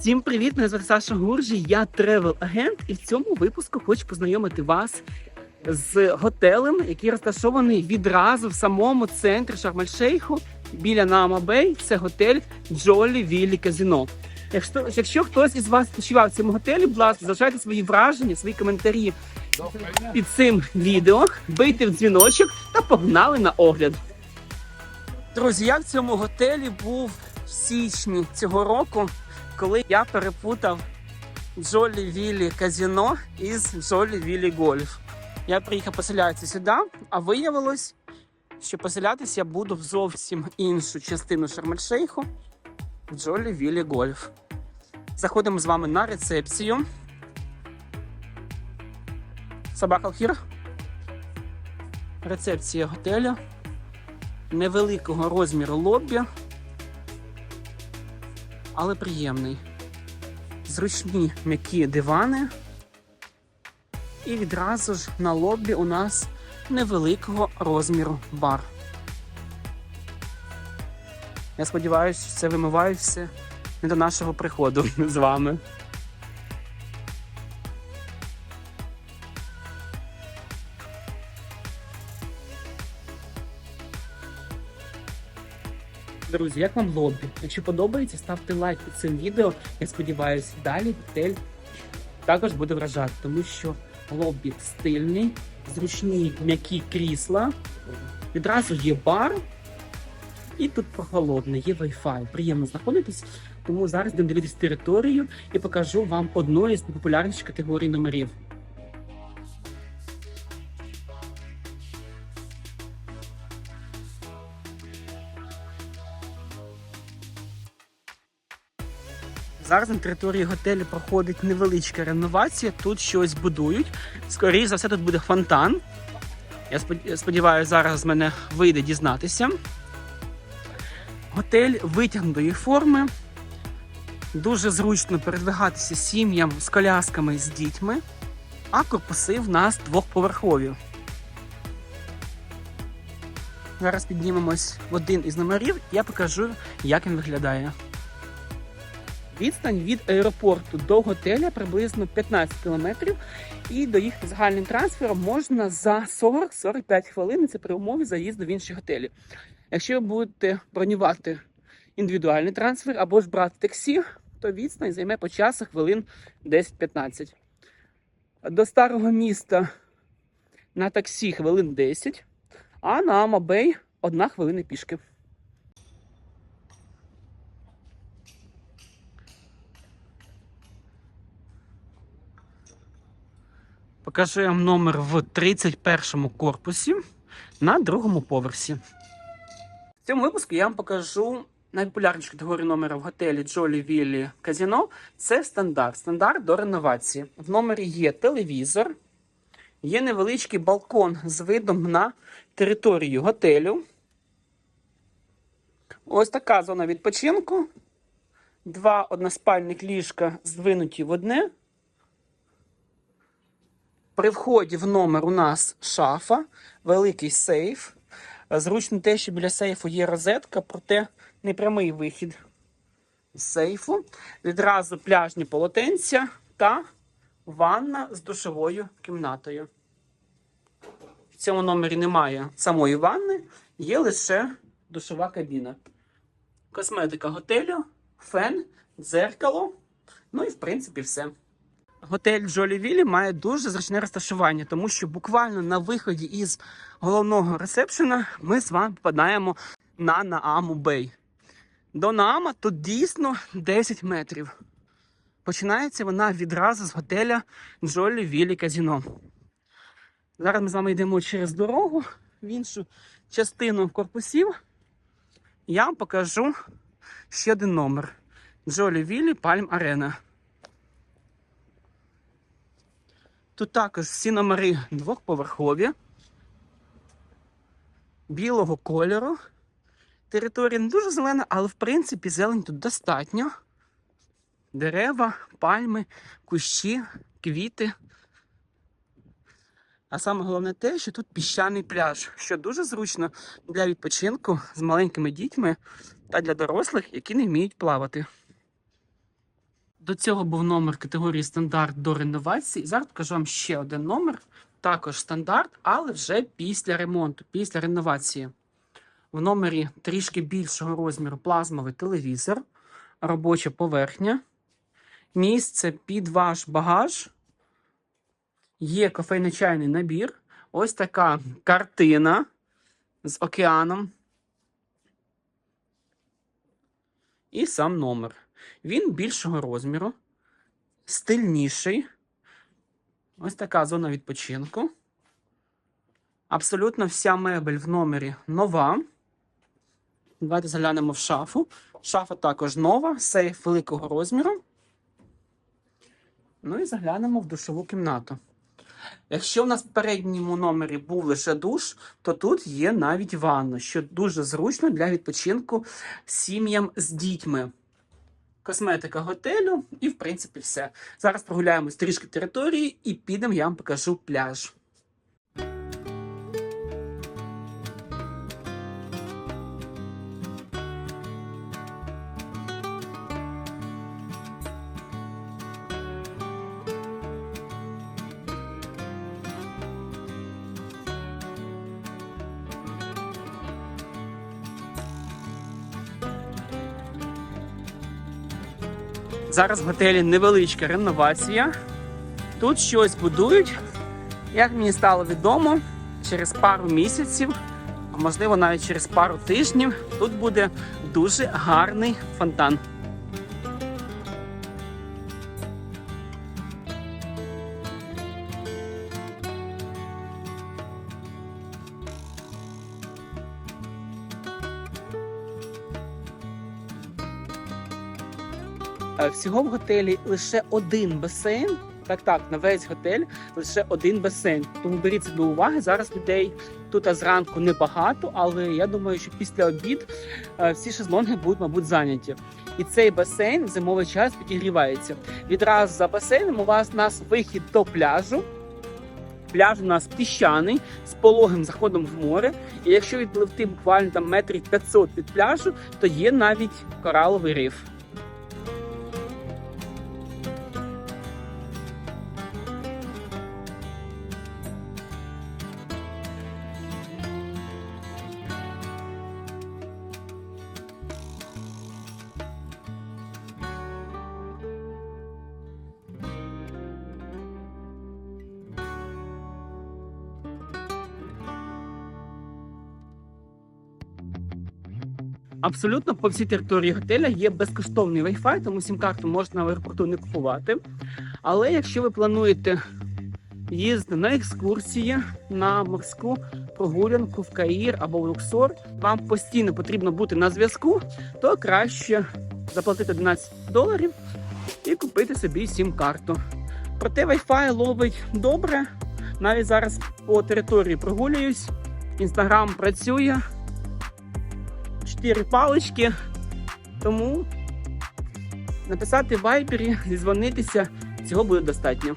Всім привіт! Мене звати Саша Гуржі, я тревел-агент, і в цьому випуску хочу познайомити вас з готелем, який розташований відразу в самому центрі Шарм-Ель-Шейху біля Нама Бей. Це готель Джолі Віллі Казіно. Якщо, якщо хтось із вас почував в цьому готелі, будь ласка, залишайте свої враження, свої коментарі під цим відео, бийте в дзвіночок та погнали на огляд. Друзі, я в цьому готелі був в січні цього року, коли я перепутав Джолі Віллі Казіно із Джолі Віллі Гольф. Я приїхав поселятися сюди, а виявилось, що поселятися я буду в зовсім іншу частину Шарм-Ель-Шейху в Джолі Віллі Гольф. Заходимо з вами на рецепцію. Собака хір. Рецепція готелю. Невеликого розміру лоббі, але приємний. Зручні м'які дивани. І відразу ж на лобі у нас невеликого розміру бар. Я сподіваюся, це вимивають все не до нашого приходу з вами. Друзі, як вам лоббі? Якщо подобається, ставте лайк під цим відео. Я сподіваюся, далі готель також буде вражати, тому що лоббі стильний, зручні м'які крісла, відразу є бар, і тут прохолодно, є Wi-Fi. Приємно знаходитись. Тому зараз будемо дивитись територію і покажу вам одну із найпопулярніших категорій номерів. Зараз на території готелю проходить невеличка реновація. Тут щось будують. Скоріше за все, тут буде фонтан. Я сподіваюся, зараз з мене вийде дізнатися. Готель витягнутої форми. Дуже зручно передвигатися сім'ям з колясками з дітьми, а корпуси в нас двохповерхові. Зараз піднімемось в один із номерів, і я покажу, як він виглядає. Відстань від аеропорту до готеля приблизно 15 кілометрів, і доїхати загальним трансфером можна за 40-45 хвилин. Це при умові заїзду в інші готелі. Якщо ви будете бронювати індивідуальний трансфер або ж брати таксі, то відстань займе по часу хвилин 10-15. До старого міста на таксі хвилин 10, а на Амабей одна хвилина пішки. Покажу я вам номер в 31 корпусі на другому поверсі. В цьому випуску я вам покажу найпопулярнішу категорію номера в готелі Джолі Віллі Казіно. Це стандарт. Стандарт до реновації. В номері є телевізор, є невеличкий балкон з видом на територію готелю. Ось така зона відпочинку. Два односпальних ліжка здвинуті в одне. При вході в номер у нас шафа, великий сейф. Зручно те, що біля сейфу є розетка, проте не прямий вихід з сейфу. Відразу пляжні полотенця та ванна з душовою кімнатою. В цьому номері немає самої ванни, є лише душова кабіна. Косметика готелю, фен, дзеркало. Ну і в принципі все. Готель Джолі Віллі має дуже зручне розташування, тому що буквально на виході із головного ресепшена ми з вами попадаємо на Нааму Бей. До Наама тут дійсно 10 метрів. Починається вона відразу з готеля Джолі Віллі Казіно. Зараз ми з вами йдемо через дорогу в іншу частину корпусів. Я вам покажу ще один номер: Джолі Віллі Пальм Арена. Тут також всі номери двохповерхові, білого кольору. Територія не дуже зелена, але в принципі зелень тут достатньо. Дерева, пальми, кущі, квіти. А саме головне те, що тут піщаний пляж, що дуже зручно для відпочинку з маленькими дітьми та для дорослих, які не вміють плавати. До цього був номер категорії стандарт до реновації. Зараз покажу вам ще один номер. Також стандарт, але вже після ремонту, після реновації. В номері трішки більшого розміру плазмовий телевізор, робоча поверхня, місце під ваш багаж. Є кофейно-чайний набір. Ось така картина з океаном. І сам номер. Він більшого розміру, стильніший. Ось така зона відпочинку. Абсолютно вся мебель в номері нова. Давайте заглянемо в шафу. Шафа також нова, сейф великого розміру. Ну і заглянемо в душову кімнату. Якщо в нас в передньому номері був лише душ, то тут є навіть ванна, що дуже зручно для відпочинку сім'ям з дітьми. Косметика готелю і, в принципі, все. Зараз прогуляємось трішки території і підемо, я вам покажу пляж. Зараз в готелі невеличка реновація. Тут щось будують. Як мені стало відомо, через пару місяців, а можливо навіть через пару тижнів, тут буде дуже гарний фонтан. Всього в готелі лише один басейн. Так, так, на весь готель лише один басейн. Тому беріть це до уваги. Зараз людей тут зранку небагато, але я думаю, що після обід е, всі шезлонги будуть, мабуть, зайняті. І цей басейн в зимовий час підігрівається. Відразу за басейном у вас нас вихід до пляжу. Пляж у нас піщаний з пологим заходом в море. І якщо відпливти буквально там метрів 500 від пляжу, то є навіть кораловий риф. Абсолютно по всій території готеля є безкоштовний Wi-Fi, тому сім-карту можна в аеропорту не купувати. Але якщо ви плануєте їздити на екскурсії, на морську прогулянку в Каїр або в Луксор, вам постійно потрібно бути на зв'язку, то краще заплатити 11 доларів і купити собі сім-карту. Проте Wi-Fi ловить добре. Навіть зараз по території прогулююсь, інстаграм працює чотири палички. Тому написати в вайбері, зізвонитися, цього буде достатньо.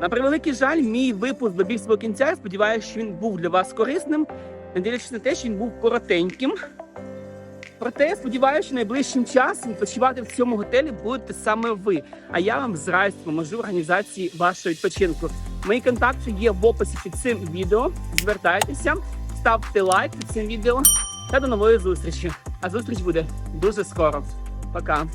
На превеликий жаль, мій випуск добіг свого кінця. Я сподіваюся, що він був для вас корисним, не дивлячись на те, що він був коротеньким. Проте я сподіваюся, що найближчим часом відпочивати в цьому готелі будете саме ви. А я вам з радістю поможу організації вашого відпочинку. Мої контакти є в описі під цим відео. Звертайтеся, ставте лайк під цим відео та до нової зустрічі. А зустріч буде дуже скоро. Пока.